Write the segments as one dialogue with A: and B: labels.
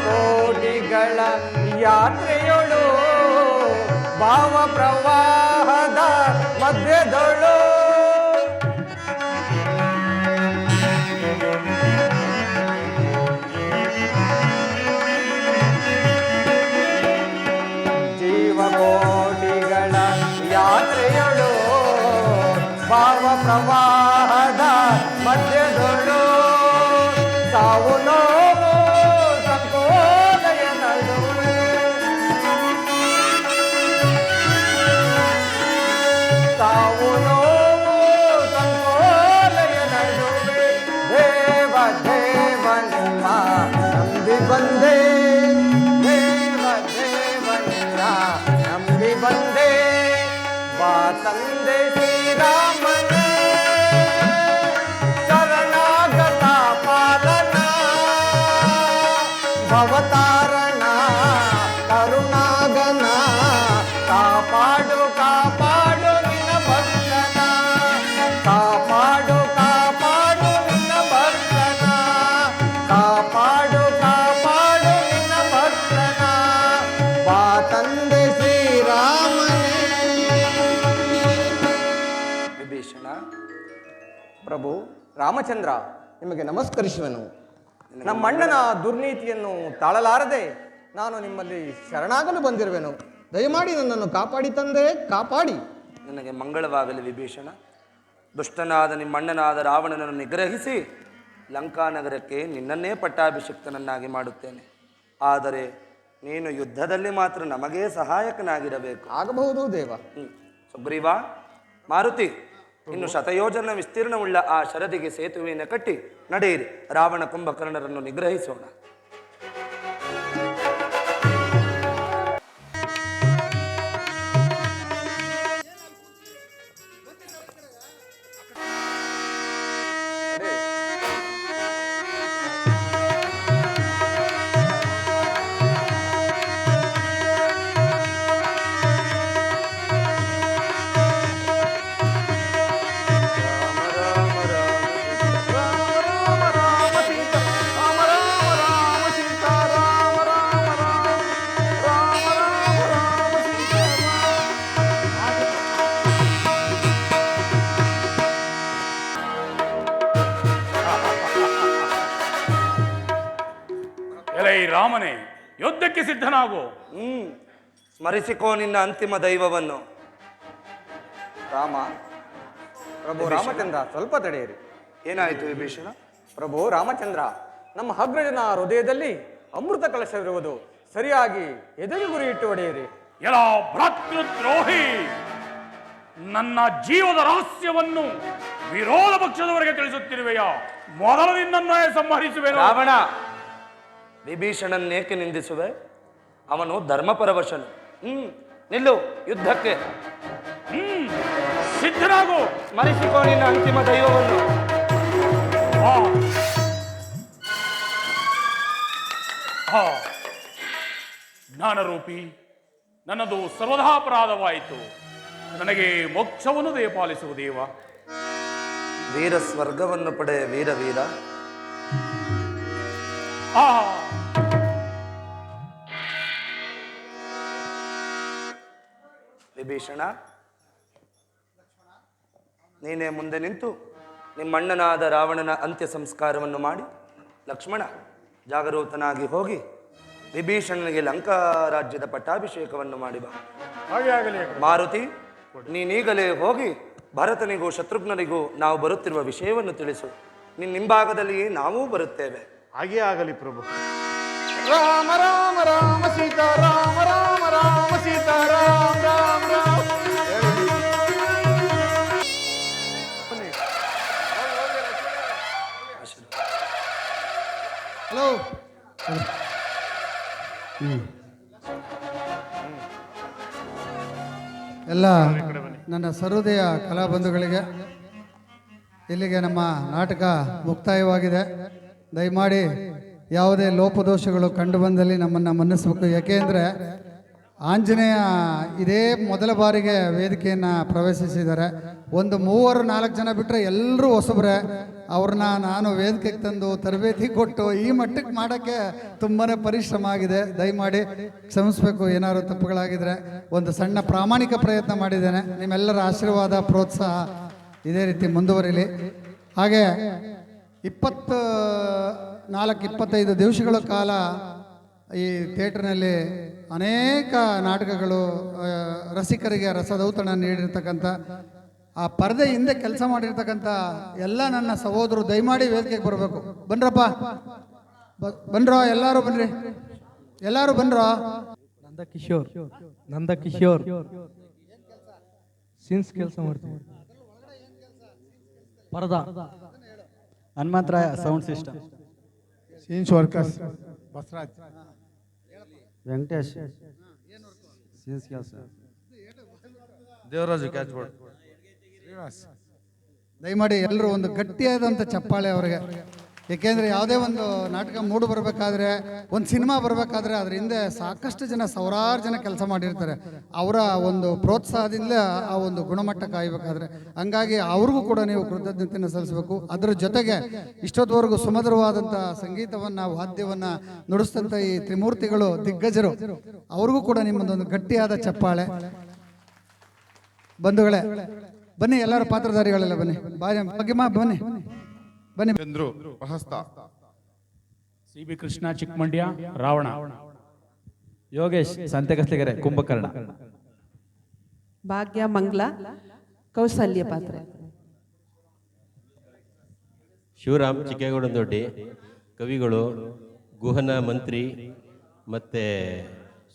A: ಕೋಟಿಗಳ ಯಾತ್ರೆಯೊಳು ಭಾವ ಪ್ರವಾಹದ ಮಧ್ಯದೊಳು ಪ್ರವಾಹದ ಮಧ್ಯದೊಳು ಸಾವು ನೋವು ಸಂಕೋಲೆಯ ನಡುವೆ ಸಾವು ನೋವು ಭವತಾರಣ ಕರುಣಾಗನ ಕಾಪಾಡು ಕಾಪಾಡು ನಿನ್ನ ಭಕ್ತನ ಕಾಪಾಡು ಕಾಪಾಡು ನಿನ್ನ ಭಕ್ತನ ಕಾಪಾಡು ಕಾಪಾಡು ನಿನ್ನ ಭಕ್ತನ ಬಾ ತಂದೆ ಶ್ರೀರಾಮನೇ
B: ವಿಭೀಷಣ
A: ಪ್ರಭು ರಾಮಚಂದ್ರ ನಿಮಗೆ ನಮಸ್ಕರಿಸುವೆನು ನಮ್ಮಣ್ಣನ ದುರ್ನೀತಿಯನ್ನು ತಾಳಲಾರದೆ ನಾನು ನಿಮ್ಮಲ್ಲಿ ಶರಣಾಗಲು ಬಂದಿರುವೆನು. ದಯಮಾಡಿ ನನ್ನನ್ನು ಕಾಪಾಡಿ ತಂದೆ ಕಾಪಾಡಿ.
B: ನನಗೆ ಮಂಗಳವಾಗಲಿ ವಿಭೀಷಣ. ದುಷ್ಟನಾದ ನಿಮ್ಮಣ್ಣನಾದ ರಾವಣನನ್ನು ನಿಗ್ರಹಿಸಿ ಲಂಕಾನಗರಕ್ಕೆ ನಿನ್ನನ್ನೇ ಪಟ್ಟಾಭಿಷಿಕ್ತನನ್ನಾಗಿ ಮಾಡುತ್ತೇನೆ. ಆದರೆ ನೀನು ಯುದ್ಧದಲ್ಲಿ ಮಾತ್ರ ನಮಗೇ ಸಹಾಯಕನಾಗಿರಬೇಕು.
A: ಆಗಬಹುದು ದೇವ.
B: ಹ್ಞೂ ಸುಗ್ರೀವ ಮಾರುತಿ. ಇನ್ನು ಶತಯೋಜನ ವಿಸ್ತೀರ್ಣವುಳ್ಳ ಆ ಶರದಿಗೆ ಸೇತುವೆಯನ್ನು ಕಟ್ಟಿ ನಡೆಯಿರಿ. ರಾವಣ ಕುಂಭಕರ್ಣರನ್ನು ನಿಗ್ರಹಿಸೋಣ.
C: ಸಿದ್ಧನಾಗು
B: ಹ್ಮ್ ಸ್ಮರಿಸಿಕೋ ನಿನ್ನ ಅಂತಿಮ ದೈವವನ್ನು.
A: ರಾಮ ಪ್ರಭು ರಾಮಚಂದ್ರ ಸ್ವಲ್ಪ ತಡೆಯಿರಿ.
B: ಏನಾಯಿತು ವಿಭೀಷಣ?
A: ಪ್ರಭು ರಾಮಚಂದ್ರ ನಮ್ಮ ಹಗ್ರಜನ ಹೃದಯದಲ್ಲಿ ಅಮೃತ ಕಲಶವಿರುವುದು. ಸರಿಯಾಗಿ ಎದೆಗೆ ಗುರಿ ಇಟ್ಟು ಹೊಡೆಯಿರಿ.
C: ಎಲ್ಲ ಭ್ರಾತೃದ್ರೋಹಿ! ನನ್ನ ಜೀವದ ರಹಸ್ಯವನ್ನು ವಿರೋಧ ಪಕ್ಷದವರೆಗೆ ತಿಳಿಸುತ್ತಿರುವೆಯ? ಮೊದಲು ನಿನ್ನನ್ನೇ ಸಂಹರಿಸುವೆ
B: ರಾವಣ ವಿಭೀಷಣನ್ನೇಕೆ ನಿಂದಿಸುವೆ? ಅವನು ಧರ್ಮಪರವಶನು. ಹ್ಮ್ ನಿಲ್ಲು ಯುದ್ಧಕ್ಕೆ.
C: ಹ್ಮ್ ಸಿದ್ಧನಾಗು
B: ಸ್ಮರಿಸಿಕೋ ನಿನ್ನ ಅಂತಿಮ ದೈವವನ್ನು.
C: ಜ್ಞಾನರೂಪಿ ನನ್ನದು ಸರ್ವದಾಪರಾಧವಾಯಿತು ನನಗೆ ಮೋಕ್ಷವನ್ನು ದಯಪಾಲಿಸುವ ದೇವ.
B: ವೀರ ಸ್ವರ್ಗವನ್ನು ಪಡೆಯ ವೀರ ವೀರ
C: ಆ
B: ವಿಭೀಷಣ ನೀನೇ ಮುಂದೆ ನಿಂತು ನಿಮ್ಮಣ್ಣನಾದ ರಾವಣನ ಅಂತ್ಯ ಸಂಸ್ಕಾರವನ್ನು ಮಾಡಿ ಲಕ್ಷ್ಮಣ ಜಾಗರೂಕನಾಗಿ ಹೋಗಿ ವಿಭೀಷಣನಿಗೆ ಲಂಕಾ ರಾಜ್ಯದ ಪಟ್ಟಾಭಿಷೇಕವನ್ನು ಮಾಡಿ ಬಾ.
C: ಹಾಗೆ ಆಗಲಿ
B: ಮಾರುತಿ ನೀನೀಗಲೇ ಹೋಗಿ ಭರತನಿಗೂ ಶತ್ರುಘ್ನರಿಗೂ ನಾವು ಬರುತ್ತಿರುವ ವಿಷಯವನ್ನು ತಿಳಿಸು. ನಿನ್ನ ಹಿಂಭಾಗದಲ್ಲಿಯೇ ನಾವೂ ಬರುತ್ತೇವೆ.
D: ಹಾಗೆ ಆಗಲಿ ಪ್ರಭು.
A: ರಾಮ ರಾಮ ರಾಮ ಸೀತಾ
E: ಎಲ್ಲ ನನ್ನ ಸರ್ವೋದಯ ಕಲಾಬಂಧುಗಳಿಗೆ ಇಲ್ಲಿಗೆ ನಮ್ಮ ನಾಟಕ ಮುಕ್ತಾಯವಾಗಿದೆ. ದಯಮಾಡಿ ಯಾವುದೇ ಲೋಪದೋಷಗಳು ಕಂಡು ಬಂದಲ್ಲಿ ನಮ್ಮನ್ನು ಮನ್ನಿಸಬೇಕು. ಯಾಕೆಂದರೆ ಆಂಜನೇಯ ಇದೇ ಮೊದಲ ಬಾರಿಗೆ ವೇದಿಕೆಯನ್ನು ಪ್ರವೇಶಿಸಿದ್ದಾರೆ. ಒಂದು ಮೂವರು, ನಾಲ್ಕು ಜನ ಬಿಟ್ಟರೆ ಎಲ್ಲರೂ ಹೊಸಬ್ರೆ. ಅವ್ರನ್ನ ನಾನು ವೇದಿಕೆಗೆ ತಂದು ತರಬೇತಿ ಕೊಟ್ಟು ಈ ಮಟ್ಟಕ್ಕೆ ಮಾಡೋಕ್ಕೆ ತುಂಬಾ ಪರಿಶ್ರಮ ಆಗಿದೆ. ದಯಮಾಡಿ ಕ್ಷಮಿಸ್ಬೇಕು. ಏನಾದ್ರು ತಪ್ಪುಗಳಾಗಿದ್ರೆ ಒಂದು ಸಣ್ಣ ಪ್ರಾಮಾಣಿಕ ಪ್ರಯತ್ನ ಮಾಡಿದ್ದೇನೆ. ನಿಮ್ಮೆಲ್ಲರ ಆಶೀರ್ವಾದ, ಪ್ರೋತ್ಸಾಹ ಇದೇ ರೀತಿ ಮುಂದುವರಿಲಿ. ಹಾಗೆ ಇಪ್ಪತ್ತ, ನಾಲ್ಕು, ಇಪ್ಪತ್ತೈದು ದಿವಸಗಳ ಕಾಲ ಈ ಥಿಯೇಟ್ರ್ನಲ್ಲಿ ಅನೇಕ ನಾಟಕಗಳು ರಸಿಕರಿಗೆ ರಸದೌತಣ ನೀಡಿರ್ತಕ್ಕಂಥ ಆ ಪರದೆ ಹಿಂದೆ ಕೆಲಸ ಮಾಡಿರ್ತಕ್ಕಂಥ ಎಲ್ಲ ನನ್ನ ಸಹೋದರು ದಯಮಾಡಿ ವೇದಿಕೆಗೆ ಬರಬೇಕು. ಬನ್ರಪ್ಪ. ಬನ್ರೋ ಎಲ್ಲರೂ ಬನ್ರಿ. ಎಲ್ಲರೂ ಬನ್ರೋ.
D: ನಂದ ಕಿಶೋರ್ ನಂದ ಕಿಶೋರ್ ಸಿನ್ಸ್ ಕೆಲಸ ಮಾಡ್ತೀವಿ. ಪರದ.
F: Hanumantharaya sound system.
C: Scenes workers Basaraj
F: Venkatesh. Scenes ಕೆಲಸ.
B: ದೇವರಾಜು ಕ್ಯಾಚ್ ಬೋರ್ಡ್
E: ದಯಮಾಡಿ ಎಲ್ಲರೂ ಒಂದು ಗಟ್ಟಿಯಾದಂಥ ಚಪ್ಪಾಳೆ ಅವರಿಗೆ. ಏಕೆಂದರೆ ಯಾವುದೇ ಒಂದು ನಾಟಕ ಮೂಡು ಬರಬೇಕಾದ್ರೆ ಒಂದು ಸಿನಿಮಾ ಬರಬೇಕಾದ್ರೆ ಅದ್ರ ಹಿಂದೆ ಸಾಕಷ್ಟು ಜನ ಸಾವಿರಾರು ಜನ ಕೆಲಸ ಮಾಡಿರ್ತಾರೆ. ಅವರ ಒಂದು ಪ್ರೋತ್ಸಾಹದಿಂದ ಆ ಒಂದು ಗುಣಮಟ್ಟ ಕಾಯಬೇಕಾದ್ರೆ. ಹಂಗಾಗಿ ಅವ್ರಿಗೂ ಕೂಡ ನೀವು ಕೃತಜ್ಞತೆಯನ್ನು ಸಲ್ಲಿಸಬೇಕು. ಅದರ ಜೊತೆಗೆ ಇಷ್ಟೊತ್ತವರೆಗೂ ಸುಮಧುರವಾದಂಥ ಸಂಗೀತವನ್ನು ವಾದ್ಯವನ್ನು ನುಡಿಸ್ತಂಥ ಈ ತ್ರಿಮೂರ್ತಿಗಳು ದಿಗ್ಗಜರು ಅವ್ರಿಗೂ ಕೂಡ ನಿಮ್ಮದೊಂದು ಗಟ್ಟಿಯಾದ ಚಪ್ಪಾಳೆ. ಬಂಧುಗಳೇ ಬನ್ನಿ ಎಲ್ಲರೂ ಪಾತ್ರಧಾರಿಗಳೆಲ್ಲ ಬನ್ನಿ. ಬಾರಿ ಭಾಗ್ಯಮ್ಮ ಬನ್ನಿ. ಬನ್ನಿ.
G: Chandru Prahasta
C: C B Krishna Chikkamandya Ravana.
F: Yogesh ಸಂತೆಗಸ್ಲಿಗೆರೆ Kumbhakarna.
H: Bhagya Mangla Kausalya ಪಾತ್ರ.
I: ಶಿವರಾಮ್ ಚಿಕ್ಕೇಗೌಡನದೊಡ್ಡಿ ಕವಿಗಳು ಗುಹನ ಮಂತ್ರಿ ಮತ್ತೆ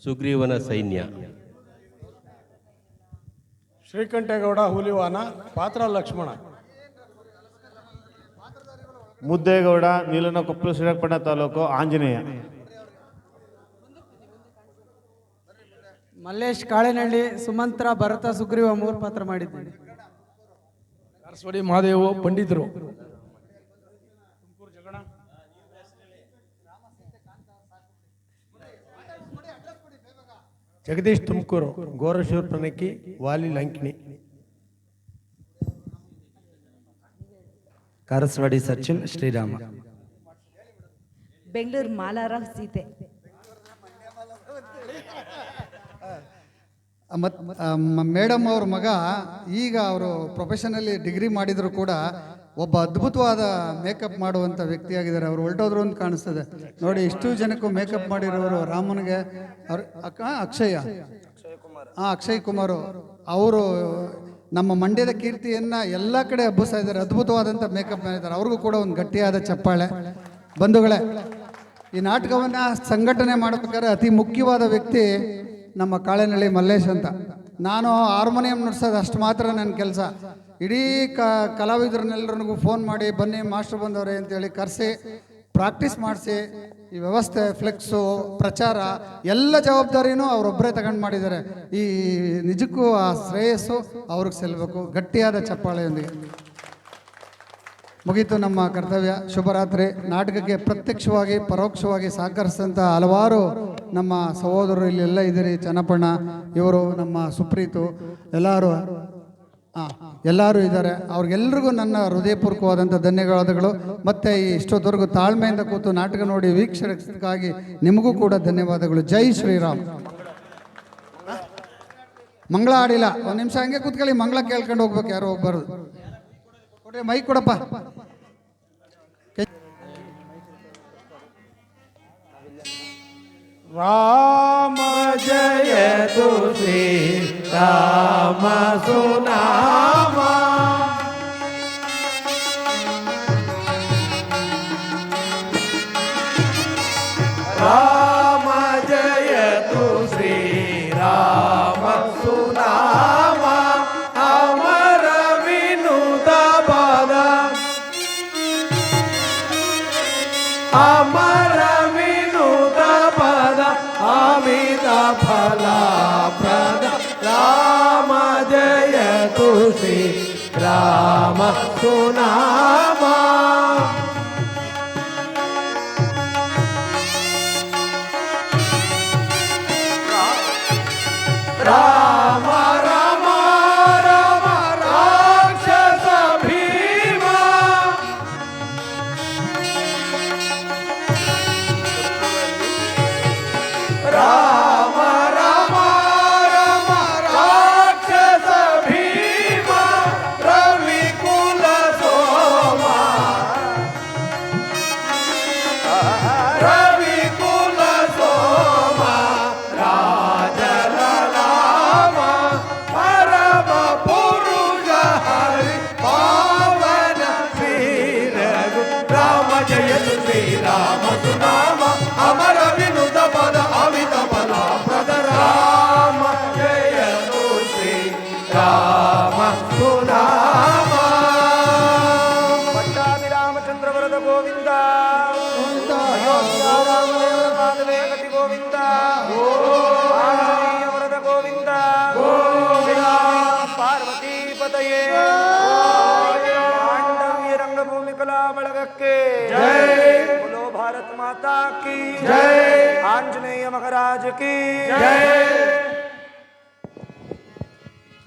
I: ಸುಗ್ರೀವನ ಸೈನ್ಯ.
C: ಶ್ರೀಕಂಠೇಗೌಡ ಹುಲಿವಾನ ಪಾತ್ರ ಲಕ್ಷ್ಮಣ.
G: ಮುದ್ದೇಗೌಡ ನೀಲನ ಕೊಪ್ಪಲು ಶ್ರೀರಂಗಪಟ್ಟಣ ತಾಲೂಕು ಆಂಜನೇಯ.
D: ಮಲ್ಲೇಶ್ ಕಾಳೆನಹಳ್ಳಿ ಸುಮಂತ್ರ ಭರತ ಸುಗ್ರೀವ ಮೂರು ಪಾತ್ರ ಮಾಡಿದ್ದೀನಿ.
C: ಸರಸ್ವತಿ ಮಹಾದೇವ ಪಂಡಿತರು. ಜಗದೀಶ್ ತುಮಕೂರು ಗೋರಶೂರ್ ಪ್ರಣಕ್ಕಿ ವಾಲಿ ಲಂಕಿಣಿ.
B: ಕಾರಸ್ವಾಡಿ ಸಚಿನ್ ಶ್ರೀರಾಮ.
H: ಬೆಂಗಳೂರು ಮಾಲಾರ ಸೀತೆ.
E: ಮತ್ತು ಮೇಡಮ್ ಅವ್ರ ಮಗ ಈಗ ಅವರು ಪ್ರೊಫೆಷನಲ್ಲಿ ಡಿಗ್ರಿ ಮಾಡಿದರೂ ಕೂಡ ಒಬ್ಬ ಅದ್ಭುತವಾದ ಮೇಕಪ್ ಮಾಡುವಂಥ ವ್ಯಕ್ತಿಯಾಗಿದ್ದಾರೆ. ಅವರು ಹೊರಟೋದ್ರು ಅಂತ ಕಾಣಿಸ್ತದೆ. ನೋಡಿ, ಇಷ್ಟು ಜನಕ್ಕೂ ಮೇಕಪ್ ಮಾಡಿರೋರು ರಾಮನಿಗೆ ಅವ್ರ ಅಕ್ಷಯ. ಹಾಂ ಅಕ್ಷಯ್ ಕುಮಾರ್ ಅವರು. ನಮ್ಮ ಮಂಡ್ಯದ ಕೀರ್ತಿಯನ್ನು ಎಲ್ಲ ಕಡೆ ಹಬ್ಬಿಸ್ತಾ ಇದ್ದಾರೆ. ಅದ್ಭುತವಾದಂಥ ಮೇಕಪ್ ಮಾಡಿದ್ದಾರೆ. ಅವ್ರಿಗೂ ಕೂಡ ಒಂದು ಗಟ್ಟಿಯಾದ ಚಪ್ಪಾಳೆ. ಬಂಧುಗಳೇ, ಈ ನಾಟಕವನ್ನು ಸಂಘಟನೆ ಮಾಡಬೇಕಾದ್ರೆ ಅತಿ ಮುಖ್ಯವಾದ ವ್ಯಕ್ತಿ ನಮ್ಮ ಕಾಳೆನಳ್ಳಿ ಮಲ್ಲೇಶ್ ಅಂತ. ನಾನು ಹಾರ್ಮೋನಿಯಂ ನುಡ್ಸೋದು ಅಷ್ಟು ಮಾತ್ರ ನನ್ನ ಕೆಲಸ. ಇಡೀ ಕ ಕಲಾವಿದರನ್ನೆಲ್ಲರಿಗೂ ಫೋನ್ ಮಾಡಿ, ಬನ್ನಿ, ಮಾಸ್ಟರ್ ಬಂದವ್ರೆ ಅಂತೇಳಿ ಕರೆಸಿ ಪ್ರಾಕ್ಟೀಸ್ ಮಾಡಿಸಿ, ಈ ವ್ಯವಸ್ಥೆ ಫ್ಲೆಕ್ಸು ಪ್ರಚಾರ, ಎಲ್ಲ ಜವಾಬ್ದಾರಿನೂ ಅವರೊಬ್ಬರೇ ತಗೊಂಡು ಮಾಡಿದ್ದಾರೆ. ಈ ನಿಜಕ್ಕೂ ಆ ಶ್ರೇಯಸ್ಸು ಅವ್ರಿಗೆ ಸಲ್ಲಬೇಕು ಗಟ್ಟಿಯಾದ ಚಪ್ಪಾಳೆಯೊಂದಿಗೆ. ಮುಗೀತು ನಮ್ಮ ಕರ್ತವ್ಯ. ಶುಭರಾತ್ರಿ. ನಾಟಕಕ್ಕೆ ಪ್ರತ್ಯಕ್ಷವಾಗಿ, ಪರೋಕ್ಷವಾಗಿ ಸಹಕರಿಸಿದಂಥ ಹಲವಾರು ನಮ್ಮ ಸಹೋದರರು ಇಲ್ಲೆಲ್ಲ ಇದ್ದೀರಿ ಚನ್ನಪಣ್ಣ ಇವರು ನಮ್ಮ ಸುಪ್ರೀತು, ಎಲ್ಲರೂ ಹಾಂ ಎಲ್ಲರೂ ಇದ್ದಾರೆ. ಅವ್ರಿಗೆಲ್ರಿಗೂ ನನ್ನ ಹೃದಯಪೂರ್ವಕವಾದಂಥ ಧನ್ಯವಾದಗಳು. ಮತ್ತು ಈ ಇಷ್ಟೊತ್ತವರೆಗೂ ತಾಳ್ಮೆಯಿಂದ ಕೂತು ನಾಟಕ ನೋಡಿ ವೀಕ್ಷಕರಿಗಾಗಿ ನಿಮಗೂ ಕೂಡ ಧನ್ಯವಾದಗಳು. ಜೈ ಶ್ರೀರಾಮ್. ಮಂಗಳ ಆಡಿಲ್ಲ. ಒಂದು ನಿಮಿಷ ಹಂಗೆ ಕೂತ್ಕೊಳ್ಳಿ. ಮಂಗಳ ಕೇಳ್ಕೊಂಡು ಹೋಗ್ಬೇಕು. ಯಾರು ಹೋಗ್ಬಾರ್ದು ಕೊಡ್ರಿ, ಮೈ ಕೊಡಪ್ಪ.
C: ರಾಮ
B: రామ సునామా రామ రామ రామ రాక్షస जय। आंजनेय महाराज की जय।